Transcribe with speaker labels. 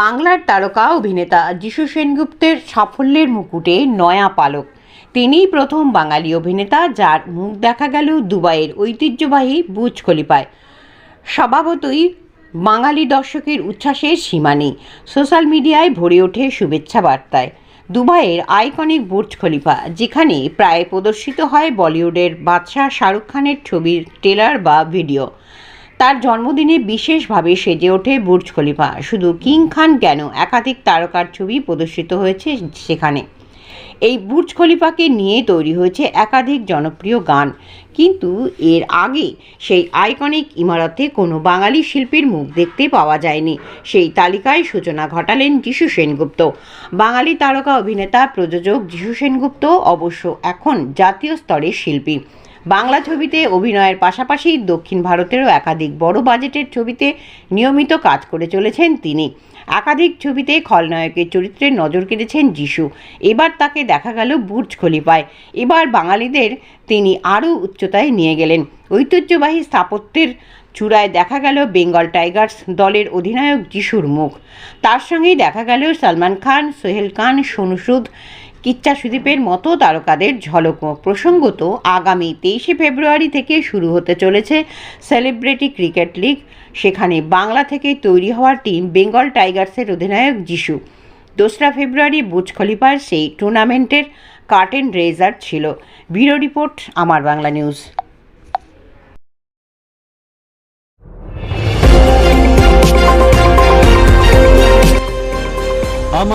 Speaker 1: বাংলার তারকা অভিনেতা যিশু সেনগুপ্তের সাফল্যের মুকুটে নয়া পালক। তিনিই প্রথম বাঙালি অভিনেতা যার মুখ দেখা গেল দুবাইয়ের ঐতিহ্যবাহী বুজ খলিফায়। স্বভাবতই বাঙালি দর্শকের উচ্ছ্বাসের সীমা নেই। সোশ্যাল মিডিয়ায় ভরে ওঠে শুভেচ্ছা বার্তায়। দুবাইয়ের আইকনিক বুর্জ খলিফা, যেখানে প্রায় প্রদর্শিত হয় বলিউডের বাদশাহ শাহরুখ খানের ছবির ট্রেলার বা ভিডিও। তার জন্মদিনে বিশেষভাবে সেজে ওঠে বুর্জ খলিফা। শুধু কিং খান কেন? একাধিক তারকার ছবি প্রদর্শিত হয়েছে সেখানে। এই বুর্জ খলিফাকে নিয়ে তৈরি হয়েছে একাধিক জনপ্রিয় গান। কিন্তু এর আগে সেই আইকনিক ইমারতে কোনো বাঙালি শিল্পীর মুখ দেখতে পাওয়া যায়নি। সেই তালিকায় সূচনা ঘটালেন যিশু সেনগুপ্ত। বাঙালি তারকা অভিনেতা, প্রযোজক যিশু সেনগুপ্ত অবশ্য এখন জাতীয় স্তরের শিল্পী। বাংলা ছবিতে অভিনয়ের পাশাপাশি দক্ষিণ ভারতেরও একাধিক বড় বাজেটের ছবিতে নিয়মিত কাজ করে চলেছেন তিনি। একাধিক ছবিতে খলনায়কের চরিত্রে নজর কেড়েছেন যিশু। এবার তাকে দেখা গেল বুর্জ খলিফায়। এবার বাঙালিদের তিনি আরও উচ্চতায় নিয়ে গেলেন। ঐতিহ্যবাহী স্থাপত্যের চূড়ায় দেখা গেল বেঙ্গল টাইগার্স দলের অধিনায়ক যিশুর মুখ। তার সঙ্গেই দেখা গেল সালমান খান, সোহেল খান, সোনু সুদ কিচ্চা সুদীপের মতো তারকাদের ঝলক প্রসঙ্গত আগামী তেইশে ফেব্রুয়ারি থেকে শুরু হতে চলেছে সেলিব্রিটি ক্রিকেট লিগ। সেখানে বাংলা থেকে তৈরি হওয়া টিম বেঙ্গল টাইগার্সের অধিনায়ক যিশু। দোসরা ফেব্রুয়ারি খলিফার সেই টুর্নামেন্টের কার্টেন রেজার ছিল। Bureau report, Amar Bangla news.